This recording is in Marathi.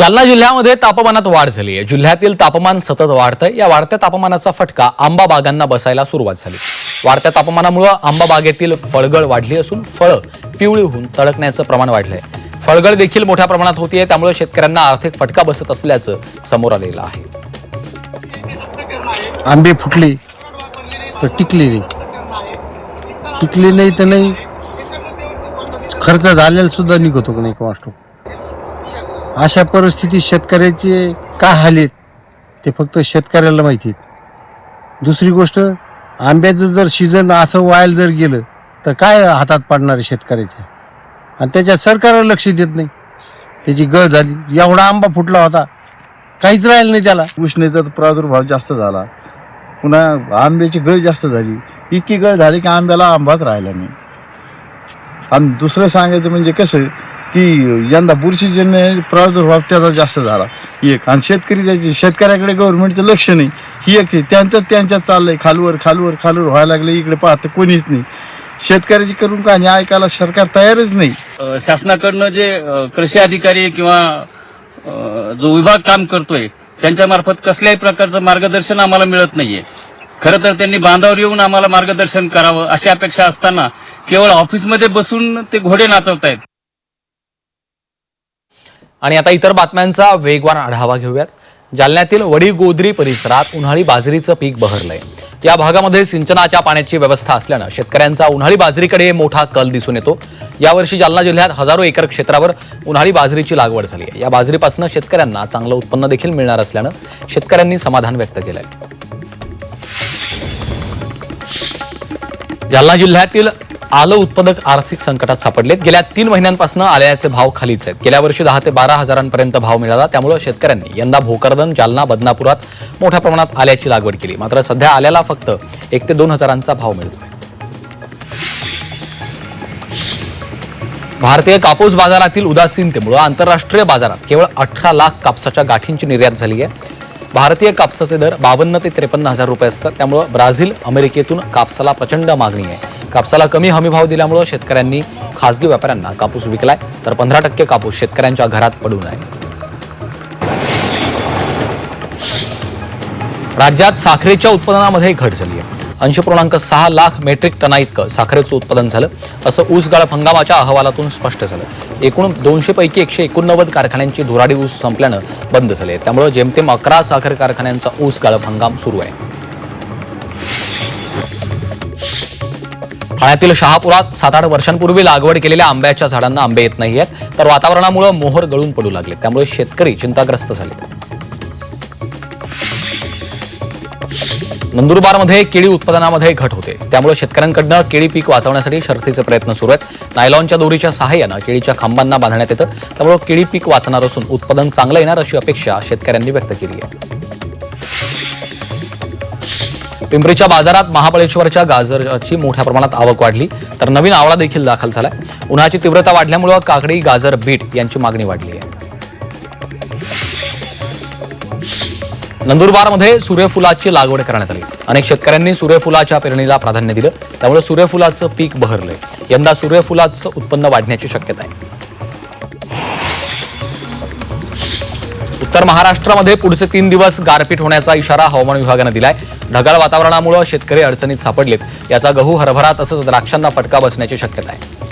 जालना जिल्ह्यामध्ये तापमानात वाढ झाली आहे. जिल्ह्यातील तापमान सतत वाढतंय. या वाढत्या तापमानाचा फटका आंबा बागांना बसायला सुरुवात झाली. वाढत्या तापमानामुळं आंबा बागेतील फळगळ वाढली असून फळं पिवळी होऊन तडकण्याचं प्रमाण वाढलंय. फळगळ देखील मोठ्या प्रमाणात होतीये. त्यामुळे शेतकऱ्यांना आर्थिक फटका बसत असल्याचं समोर आलेलं आहे. आंबे फुटले तर टिकले नाही. टिकले नाही तर नाही. खर्च झालेला सुद्धा निघतो नाही अशा परिस्थितीत शेतकऱ्याचे काय हाल आहेत ते फक्त शेतकऱ्याला माहिती आहेत. दुसरी गोष्ट आंब्याचं जर सीझन असं व्हायला जर गेलं तर काय हातात पडणार आहे शेतकऱ्याच्या आणि त्याच्यात सरकारला लक्ष देत नाही. त्याची गळ झाली. एवढा आंबा फुटला होता. काहीच राहिलं नाही त्याला. उष्णतेचा प्रादुर्भाव जास्त झाला. पुन्हा आंब्याची गळ जास्त झाली. इतकी गळ झाली की आंब्याला आंबाच राहिला नाही. आणि दुसरं सांगायचं म्हणजे कसं की यंदा बुरशीजन्य प्रादुर्भाव त्याचा जास्त झाला. एक. आणि शेतकरी त्याचे शेतकऱ्याकडे गव्हर्नमेंटचं लक्ष नाही. ही एक आहे. त्यांचं त्यांच्यात चाललंय. खालवर खालवर खालवर व्हायला लागलं. इकडे पाहतं कोणीच नाही. शेतकऱ्याची करून का न्याय ऐकायला सरकार तयारच नाही. शासनाकडनं जे कृषी अधिकारी किंवा जो विभाग काम करतोय त्यांच्या मार्फत कसल्याही प्रकारचं मार्गदर्शन आम्हाला मिळत नाहीये. खरं तर त्यांनी बांधावर येऊन आम्हाला मार्गदर्शन करावं अशी अपेक्षा असताना केवळ ऑफिसमध्ये बसून ते घोडे नाचवतायत. आणि आता इतर बातम्यांचा वेगवान आढावा घेऊयात. जालन्यातील वडीगोदरी परिसरात उन्हाळी बाजरीचं पीक बहरलंय. या भागामध्ये सिंचनाच्या पाण्याची व्यवस्था असल्यानं शेतकऱ्यांचा उन्हाळी बाजरीकडे मोठा कल दिसून येतो. यावर्षी जालना जिल्ह्यात हजारो एकर क्षेत्रावर उन्हाळी बाजरीची लागवड झाली आहे. या बाजरीपासून शेतकऱ्यांना चांगलं उत्पन्न देखील मिळणार असल्यानं शेतकऱ्यांनी समाधान व्यक्त केलंय. जालना जिल्ह्यातील आलं उत्पादक आर्थिक संकटात सापडलेत. गेल्या तीन महिन्यांपासून आल्याचे भाव खालीच आहेत. गेल्या वर्षी दहा ते बारा हजारांपर्यंत भाव मिळाला. त्यामुळे शेतकऱ्यांनी यंदा भोकरदन जालना बदनापुरात मोठ्या प्रमाणात आल्याची लागवड केली. मात्र सध्या आल्याला फक्त एक ते दोन हजारांचा भाव मिळतो भारतीय कापूस बाजारातील उदासीनतेमुळे आंतरराष्ट्रीय बाजारात केवळ अठरा लाख कापसाच्या गाठींची निर्यात झाली आहे भारतीय कापसाचे दर बावन्न ते त्रेपन्न हजार रुपये असतात. त्यामुळं ब्राझील अमेरिकेतून कापसाला प्रचंड मागणी आहे. कापसाला कमी हमीभाव दिल्यामुळं शेतकऱ्यांनी खासगी व्यापाऱ्यांना कापूस विकलाय तर पंधरा टक्के कापूस शेतकऱ्यांच्या घरात पडून आहे राज्यात साखरेच्या उत्पादनामध्ये घट झाली आहे. ऐंशी पूर्णांक सहा लाख मेट्रिक टना इतकं साखरेचं उत्पादन झालं असं ऊस गाळप हंगामाच्या अहवालातून स्पष्ट झालं. एकूण दोनशे पैकी एकशे एकोणनव्वद कारखान्यांची धुराडी ऊस संपल्यानं बंद झाले त्यामुळे जेमतेम अकरा साखर कारखान्यांचा ऊस गाळप हंगाम सुरू आहे. ठाण्यातील शहापुरात सात आठ वर्षांपूर्वी लागवड केलेल्या आंब्याच्या झाडांना आंबे येत नाहीयेत. तर वातावरणामुळे मोहर गळून पडू लागले त्यामुळे शेतकरी चिंताग्रस्त झाले नंदुरबारमध्ये केळी उत्पादनामध्ये घट होते. त्यामुळे शेतकऱ्यांकडनं केळी पीक वाचवण्यासाठी शर्थीचे प्रयत्न सुरू आहेत. नायलॉनच्या दोरीच्या सहाय्यानं केळीच्या खांबांना बांधण्यात येतं. त्यामुळे केळी पीक वाचणार असून उत्पादन चांगलं येणार अशी अपेक्षा शेतकऱ्यांनी व्यक्त केली आहे. पिंपरीच्या बाजारात महाबळेश्वरच्या गाजरची मोठ्या प्रमाणात आवक वाढली तर नवीन आवळा देखील दाखल झालाय. उन्हाची तीव्रता वाढल्यामुळं काकडी गाजर बीट यांची मागणी वाढली आहे. नंदुरबारमध्ये सूर्यफुलाची लागवड करण्यात आली. अनेक शेतकऱ्यांनी सूर्यफुलाच्या पेरणीला प्राधान्य दिलं त्यामुळे सूर्यफुलाचं पीक बहरलंय. यंदा सूर्यफुलाचं उत्पन्न वाढण्याची शक्यता आहे. तर महाराष्ट्रामध्ये पुढचे तीन दिवस गारपीट होण्याचा इशारा हवामान विभागानं दिलाय. ढगाळ वातावरणामुळे शेतकरी अडचणीत सापडलेत. याचा गहू हरभरा तसंच द्राक्षांना फटका बसण्याची शक्यता आहे.